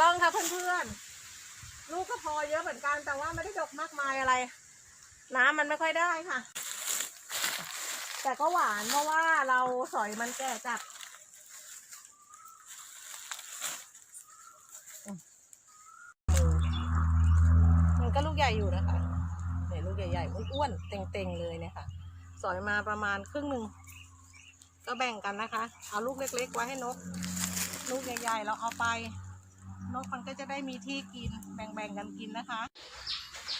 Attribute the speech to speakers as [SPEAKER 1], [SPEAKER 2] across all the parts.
[SPEAKER 1] ล่องค่ะเพื่อนๆ ลูกก็พอเยอะเหมือนกัน แต่ว่าไม่ได้ดกมากมายอะไร น้ำมันไม่ค่อยได้ค่ะ แต่ก็หวานเพราะว่าเราสอยมันแก่จัดมันก็ลูกใหญ่อยู่นะคะเนี่ยลูกใหญ่ๆอ้วนๆเต่งๆเลยเนี่ยค่ะ สอยมาประมาณครึ่งหนึ่งก็แบ่งกันนะคะ เอาลูกเล็กๆไว้ให้นก ลูกใหญ่ๆเราเอาไป นกมันก็จะได้มีที่กินแบ่งๆกันกินนะคะ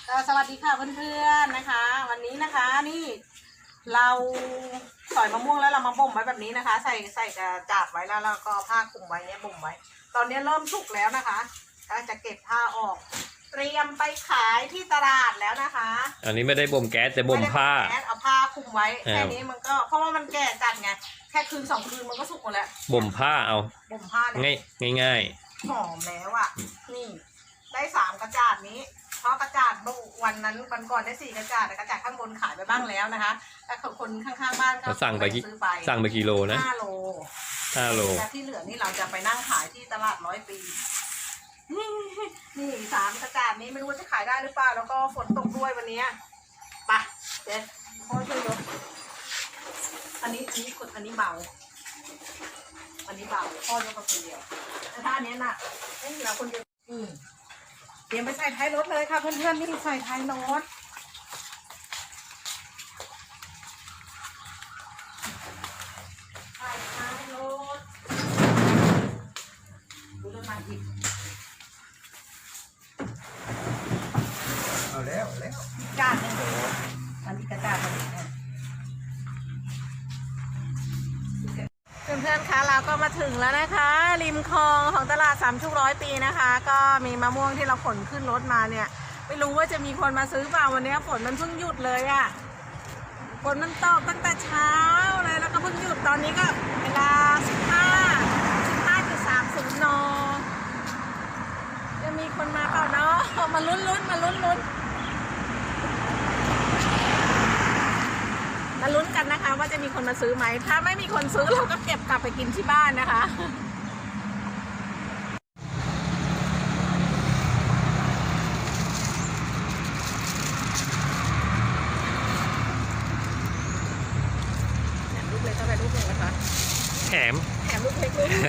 [SPEAKER 1] ก็สวัสดีค่ะเพื่อนๆนะคะ วันนี้นะคะนี่เราสอยมะม่วงแล้วเรามาบ่มไว้แบบนี้นะคะ ใส่ใส่กระจาดไว้แล้วเราก็เอาผ้าคลุมไว้เนี่ยบ่มไว้ ตอนนี้เริ่มสุกแล้วนะคะก็จะเก็บผ้าออก เตรียมไปขายที่ตลาดแล้วนะคะ
[SPEAKER 2] อันนี้ไม่ได้บ่มแก๊สแต่บ่มผ้า
[SPEAKER 1] ไได้แก๊สเอาผ้าคลุมไว้
[SPEAKER 2] ครับ
[SPEAKER 1] แค่นี้มันก็เพราะว่ามันแก่จัดไงแค่คืนสองคืนมันก็สุกหมดแล้ว
[SPEAKER 2] บ่มผ้าเอา
[SPEAKER 1] บ่มผ้าเนี่ย
[SPEAKER 2] ง่ายง่าย
[SPEAKER 1] หอมแล้วอะ นี่ ได้สามกระจาดนี้ เพราะกระจาดวันนั้นวันก่อนได้สี่กระจาดแต่กระจาดข้างบนขายไปบ้างแล้วนะคะแต่คนข้างๆบ้านก็
[SPEAKER 2] ๆเราสั่งไปกี่
[SPEAKER 1] ซื้อไป
[SPEAKER 2] สั่งไปกี่โลนะ
[SPEAKER 1] ห้าโล
[SPEAKER 2] ห้าโล
[SPEAKER 1] แต่ที่เหลือนี่เราจะไปนั่งขายที่ตลาดร้อยปี นี่สามกระจาดนี้ไม่รู้ว่าจะขายได้หรือเปล่า แล้วก็ฝนตกด้วยวันนี้ไปะเจ๊พ่อช่วยยกอันนี้อันนี้กดอันนี้เบา อันนี้เบาพ่อยกมาคนเดียว แต่ถ้าอันนี้หนักเอ้ยเราคนเดียวอืมเตรียมไปใส่ท้ายรถเลยค่ะเพื่อนๆนี่ใส่ท้ายรถใส่ท้ายรถดูเรื่องมาอีก
[SPEAKER 3] เอาแล้วเอาแล้ว
[SPEAKER 1] จานหนึง พื่อนๆคะเราก็มาถึงแล้วนะคะ ริมคลองของตลาดสามชุกร้อยปีนะคะ ก็มีมะม่วงที่เราขนขึ้นรถมาเนี่ย ไม่รู้ว่าจะมีคนมาซื้อเปล่าวันนี้ฝนมันเพิ่งหยุดเลยอะ่ะฝนมันตกตั้งแต่เช้าเลยแล้วก็เพิ่งหยุดตอนนี้ก็เวลาสิบห้าสิบห้าจุดสามสิบนจะมีคนมาเปล่าเนาะมาลุ้นลุ้นๆมาลุ้นลุ้นๆมาลุ้ นกันนะคะว่าจะมีคนมาซื้อไหม ถ้าไม่มีคนซื้อเราก็เก็บกลับไปกินที่บ้านนะคะแถมลูกเล็กเข้าไปลูกหนึ่งนะคะ
[SPEAKER 2] แถม
[SPEAKER 1] แถมลูกเล็กลูกหนึ่ง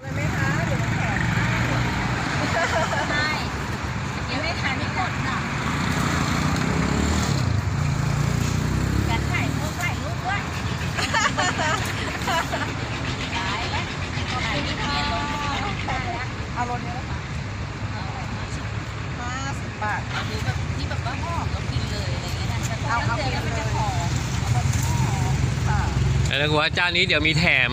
[SPEAKER 1] เลยไหมคะหรือว่าแถม
[SPEAKER 4] ใช่ยังไม่ทันไม่หมดน่ะจะถ่ายรูปถ่ายรูปด้วยตายแล้ว ถ่ายไม่เพียนลงตายแล้ว
[SPEAKER 1] เอารถนี้นะคะห้าสิบบาท
[SPEAKER 4] เอาดูแบบที่แบบว่าหอมเรากินเลยอะไรเงี้ยนะ
[SPEAKER 1] เอาเอา
[SPEAKER 4] เจอแล้วมันจะหอม
[SPEAKER 1] ค่ะ
[SPEAKER 2] แล้วกูว่าเจ้านี้เดี๋ยวมีแถม